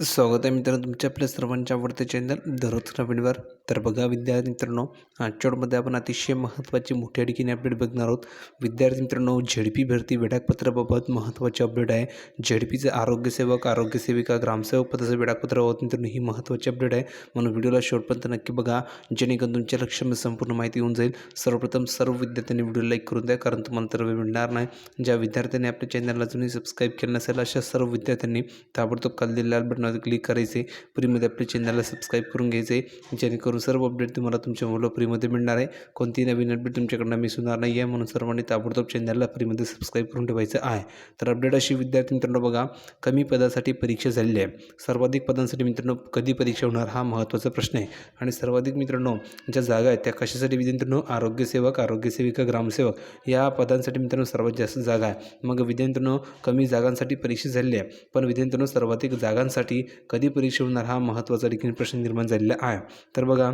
स्वागत आहे मित्रांनो तुमच्या आपल्या सर्वांच्या आवडते चॅनल दररोज नवीनवर. तर बघा विद्यार्थी मित्रांनो आजच्या आपण अतिशय महत्त्वाची मोठ्या अडकीने अपडेट बघणार आहोत. विद्यार्थी मित्रांनो झेडपी भरती वेळापत्राबाबत महत्त्वाचे अपडेट आहे. झेडपीचे आरोग्यसेवक आरोग्यसेविका ग्रामसेवक पदाचं वेळापत्राबाबत मित्रांनो ही महत्त्वाची अपडेट आहे. म्हणून व्हिडिओला शेवटपर्यंत नक्की बघा. जेणेकरून तुमच्या लक्षामध्ये संपूर्ण माहिती येऊन जाईल. सर्वप्रथम सर्व विद्यार्थ्यांनी व्हिडिओ लाईक करून द्या कारण तुम्हाला तर वेळ मिळणार नाही. ज्या विद्यार्थ्यांनी आपल्या चॅनलला अजूनही सबस्क्राईब केलं नसेल अशा सर्व विद्यार्थ्यांनी ताबडतोब खाली लाल बटनावर क्लिक करायचे. फ्रीमध्ये आपल्या चॅनलला सबस्क्राईब करून घ्यायचे. जेणेकरून सर्व अपडेट तुम्हाला तुमच्या मुलं फ्रीमध्ये मिळणार आहे. कोणतीही नवीन अपडेट तुमच्याकडनं मिस होणार नाही. आहे म्हणून सर्वांनी ताबडतोब चॅनलला फ्रीमध्ये सबस्क्राईब करून ठेवायचं आहे. तर अपडेट अशी विद्यार्थी मित्रांनो बघा कमी पदासाठी परीक्षा झालेली आहे. सर्वाधिक पदांसाठी मित्रांनो कधी परीक्षा होणार हा महत्त्वाचा प्रश्न आहे. आणि सर्वाधिक मित्रांनो ज्या जागा आहेत त्या कशासाठी विद्यार्थ्यांनो आरोग्यसेवक आरोग्यसेविका ग्रामसेवक. या पदांसाठी मित्रांनो सर्वात जास्त जागा आहे. मग विद्यार्थ्यांनो कमी जागांसाठी परीक्षा झालेली आहे. पण विद्यार्थ्यांनो सर्वाधिक जागांसाठी कधी परीक्षा होणार हा महत्त्वाचा देखील प्रश्न निर्माण झालेला आहे. तर बघा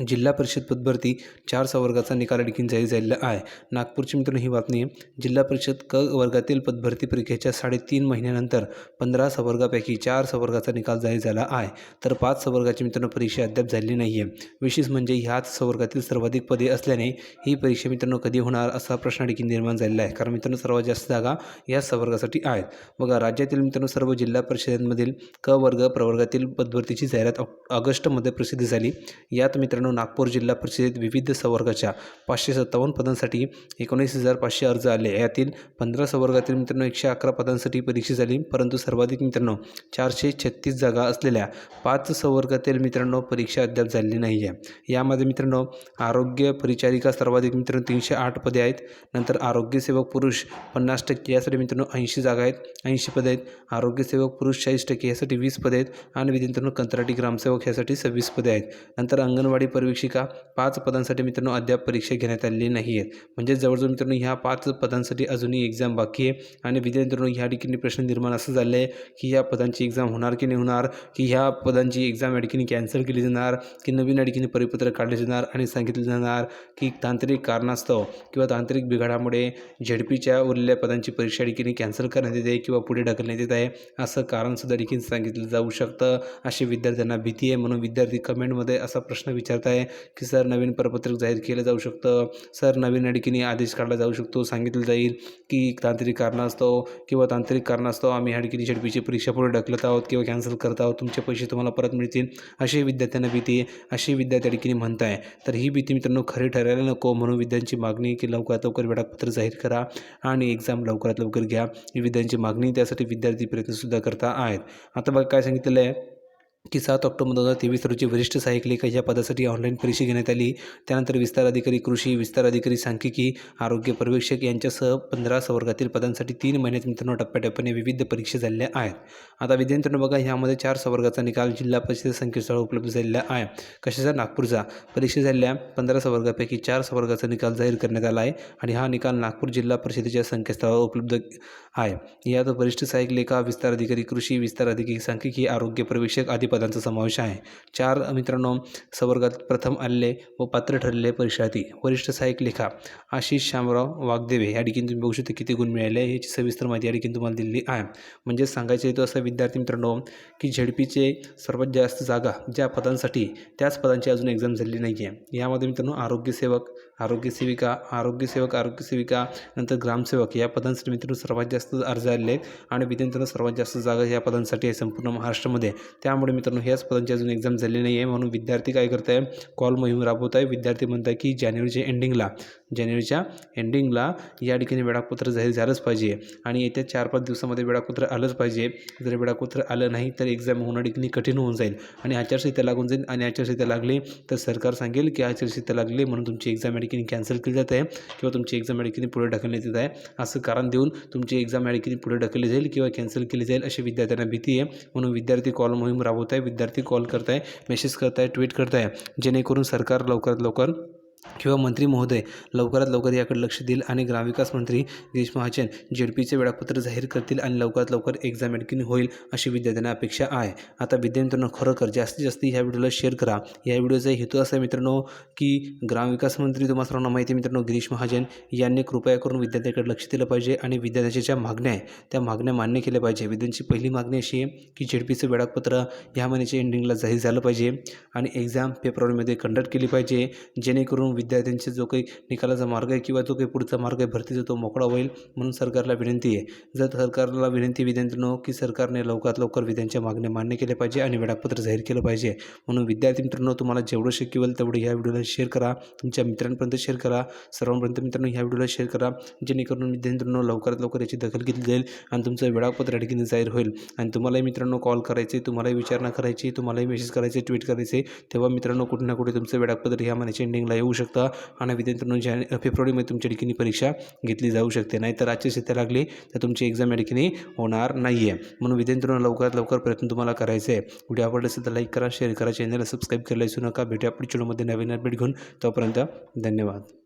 जिल्हा परिषद पदभरती चार संवर्गाचा निकाल देखील जाहीर झालेला आहे. नागपूरची मित्रांनो ही बातमी जिल्हा परिषद क वर्गातील पदभरती परीक्षेच्या साडेतीन महिन्यानंतर पंधरा संवर्गापैकी चार संवर्गाचा निकाल जाहीर झाला आहे. तर पाच संवर्गाची मित्रांनो परीक्षा अद्याप झालेली नाही आहे. विशेष म्हणजे ह्याच संवर्गातील सर्वाधिक पदे असल्याने ही परीक्षा मित्रांनो कधी होणार असा प्रश्न आणखी निर्माण झालेला आहे. कारण मित्रांनो सर्वात जास्त जागा याच संवर्गासाठी आहेत. बघा राज्यातील मित्रांनो सर्व जिल्हा परिषदांमधील क वर्ग प्रवर्गातील पदभरतीची जाहिरात ऑगस्टमध्ये प्रसिद्ध झाली. यात मित्रांनो नागपूर जिल्हा परिषदेत विविध संवर्गाच्या पाचशे सत्तावन्न पदांसाठी एकोणीस हजार पाचशे अर्ज आले. यातील पंधरा संवर्गातील मित्रांनो एकशे अकरा पदांसाठी परीक्षा झाली. परंतु सर्वाधिक मित्रांनो चारशे छत्तीस जागा असलेल्या पाच संवर्गातील मित्रांनो परीक्षा अद्याप झालेली नाही आहे यामध्ये मित्रांनो आरोग्य परिचारिका सर्वाधिक मित्रांनो तीनशे आठ पदे आहेत. नंतर आरोग्यसेवक पुरुष पन्नास टक्के यासाठी मित्रांनो ऐंशी जागा आहेत. ऐंशी पदे आहेत. आरोग्यसेवक पुरुष चाळीस टक्के यासाठी वीस पदे आहेत. आणि मित्रांनो कंत्राटी ग्रामसेवक यासाठी सव्वीस पदे आहेत. नंतर अंगणवाडी परीक्षिका पाच पदांसाठी मित्रांनो अद्याप परीक्षा घेण्यात आलेली नाही आहेत. म्हणजे जवळजवळ मित्रांनो ह्या पाच पदांसाठी अजूनही एक्झाम बाकी आहे. आणि विद्यार्थ्यांनो ह्या ठिकाणी प्रश्न निर्माण असं झालं आहे की ह्या पदांची एक्झाम होणार की नाही होणार की ह्या पदांची एक्झाम या ठिकाणी कॅन्सल केली जाणार की नवीन या ठिकाणी परिपत्र काढले जाणार आणि सांगितले जाणार की तांत्रिक कारणास्तव किंवा तांत्रिक बिघाडामुळे झेडपीच्या उरलेल्या पदांची परीक्षा ठिकाणी कॅन्सल करण्यात येते किंवा पुढे ढकलण्यात येत आहे असं कारणसुद्धा देखील सांगितलं जाऊ शकतं. अशी विद्यार्थ्यांना भीती आहे म्हणून विद्यार्थी कमेंटमध्ये असा प्रश्न विचारत आहे की सर नवीन प्रपत्रक जाहीर केलं जाऊ शकतं. सर नवीन अडकीने आदेश काढला जाऊ शकतो. सांगितलं जाईल की तांत्रिक कारणास्तव किंवा तांत्रिक कारणास्तव आम्ही हडकिनी झडपीची परीक्षा पुढे ढकलत आहोत किंवा कॅन्सल करत आहोत. तुमचे पैसे तुम्हाला परत मिळतील. अशी विद्यार्थ्यांना भीती आहे. अशी विद्यार्थी अडकीने म्हणत आहे तर ही भीती मित्रांनो खरी ठरायला नको. म्हणून विद्यांची मागणी की लवकरात लवकर वेळापत्र जाहीर करा आणि एक्झाम लवकरात लवकर घ्या. ही विद्यांची मागणी त्यासाठी विद्यार्थी प्रयत्नसुद्धा करता आहेत. आता बघा काय सांगितलेलं आहे. की सात ऑक्टोबर दोन हजार तेवीस रोजी वरिष्ठ सहाय्यक लेखा या पदासाठी ऑनलाईन परीक्षा घेण्यात आली. त्यानंतर विस्तार अधिकारी कृषी विस्तार अधिकारी सांख्यिकी आरोग्य पर्यवेक्षक यांच्यासह पंधरा संवर्गातील पदांसाठी तीन महिन्यात मित्रांनो टप्प्याटप्प्याने विविध परीक्षा झालेल्या आहेत. आता विद्यार्थ्यांनो बघा ह्यामध्ये चार संवर्गाचा निकाल जिल्हा परिषद संकेतस्थळ उपलब्ध झालेला आहे. कशाचा? नागपूरचा. परीक्षा झालेल्या पंधरा संवर्गापैकी चार संवर्गाचा निकाल जाहीर करण्यात आला आहे आणि हा निकाल नागपूर जिल्हा परिषदेच्या संकेतस्थळावर उपलब्ध आहे. यात वरिष्ठ सहाय्यक लेखा विस्तार अधिकारी कृषी विस्तार अधिकारी सांख्यिकी आरोग्य पर्यवेक्षक आदी पदांचा समावेश आहे. चार मित्रांनो सवर्गात प्रथम आलेले व पात्र ठरलेले परीक्षार्थी वरिष्ठ सहाय्यक लेखा आशिष शामराव वाघदेवे या ठिकाणी तुम्ही बघू शकता किती गुण मिळाले याची सविस्तर माहिती या ठिकाणी तुम्हाला दिलेली आहे. म्हणजे सांगायचं येतो असं विद्यार्थी मित्रांनो की झेडपीचे सर्वात जास्त जागा ज्या पदांसाठी त्याच पदांची अजून एक्झाम झालेली नाही आहे यामध्ये मित्रांनो आरोग्यसेवक आरोग्यसेविका आरोग्यसेवक आरोग्यसेविका नंतर ग्रामसेवक या पदांसाठी मित्रांनो सर्वात जास्त अर्ज आलेले आहेत. आणि विद्यार्थ्यांना सर्वात जास्त जागा या पदांसाठी आहे संपूर्ण महाराष्ट्रामध्ये. त्यामुळे मित्रांनो ह्याच पदांची अजून एक्झाम झाली नाही आहे म्हणून विद्यार्थी काय करत आहे कॉल मोहीम राबवत आहे विद्यार्थी म्हणत आहे की जानेवारीच्या एंडिंगला जानेवारीच्या एंडिंगला या ठिकाणी वेळापत्र जाहीर झालंच पाहिजे. आणि येत्या चार पाच दिवसामध्ये वेळापत्र आलंच पाहिजे. जर वेळापत्र आलं नाही तर एक्झाम होणं ठिकाणी कठीण होऊन जाईल. आणि आचारसंहिता लागून जाईल. आणि आचारसंहिता लागली तर सरकार सांगेल की आचारसंहिता लागली म्हणून तुमची एक्झाम या ठिकाणी कॅन्सल केली जात. आहे किंवा तुमची एक्झाम या ठिकाणी पुढे ढकलण्यात येत आहे. असं कारण देऊन तुमची एक्झाम या ठिकाणी पुढे ढकलली जाईल किंवा कॅन्सल केली जाईल अशी विद्यार्थ्यांना भीती आहे. म्हणून विद्यार्थी कॉल मोहीम राबवत आहे. विद्यार्थी कॉल करत आहे. मेसेज करत आहे. ट्विट करत आहे. जेणेकरून सरकार लवकरात लवकर किंवा मंत्री महोदय लवकरात लवकर याकडे लक्ष देईल आणि ग्रामविकास मंत्री गिरीश महाजन जेडपीचे वेळापत्र जाहीर करतील आणि लवकरात लवकर एक्झाम एडकिन होईल अशी विद्यार्थ्यांना अपेक्षा आहे. आता विद्यार्थ्यांनो खरोखर जास्तीत जास्त ह्या व्हिडिओला शेअर करा. या व्हिडिओचा हेतू असा आहे मित्रांनो की ग्रामविकास मंत्री तुम्हाला सर्वांना माहिती मित्रांनो गिरीश महाजन यांनी कृपया करून विद्यार्थ्याकडे लक्ष दिलं पाहिजे आणि विद्यार्थ्याच्या ज्या मागण्या आहे त्या मागण्या मान्य केल्या पाहिजे. विद्यार्थ्यांची पहिली मागणी अशी आहे की जेडपीचं वेळापत्र ह्या महिन्याच्या एंडिंगला जाहीर झालं पाहिजे आणि एक्झाम फेब्रुवारीमध्ये कंडक्ट केली पाहिजे जेणेकरून विद्या विद्यार्थ्यांचे जो काही निकालाचा मार्ग आहे किंवा जो काही पुढचा मार्ग आहे भरतीचा तो मोकळा होईल म्हणून सरकारला विनंती आहे. जर सरकारला विनंती विद्यार्थ्यांनो की सरकारने लवकरात लवकर विद्यांच्या मागण्या मान्य केल्या पाहिजे आणि वेळापत्र जाहीर केलं पाहिजे. म्हणून विद्यार्थी मित्रांनो तुम्हाला जेवढं शक्य होईल तेवढं ह्या व्हिडिओला शेअर करा. तुमच्या मित्रांपर्यंत शेअर करा. सर्वांपर्यंत मित्रांनो ह्या व्हिडिओला शेअर करा. जेणेकरून विद्यार्थ्यांनो लवकरात लवकर याची दखल घेतली जाईल आणि तुमचं वेळापत्र अडकीने जाहीर होईल. आणि तुम्हालाही मित्रांनो कॉल करायचे तुम्हालाही विचारणा करायची तुम्हालाही मेसेज करायचे ट्विट करायचे. तेव्हा मित्रांनो कुठे ना कुठे तुमचं वेळापत्र ह्या महिन्याच्या एंडिंगला येऊ शकतं. आणि विद्यार्थ्यांनो जाने फेब्रुवारीमध्ये तुमच्या ठिकाणी परीक्षा घेतली जाऊ शकते. नाहीतर आजची स्थिती लागली तर तुमची एक्झाम या ठिकाणी होणार नाही आहे म्हणून विद्यार्थ्यांनो लवकरात लवकर प्रयत्न तुम्हाला करायचा आहे व्हिडिओ आवडला असेल तर लाईक करा शेअर करा चॅनलला सबस्क्राईब करायला विसरू नका. भेटूया पुढच्या व्हिडिओमध्ये. नवीन अपडेट घेऊन तोपर्यंत धन्यवाद.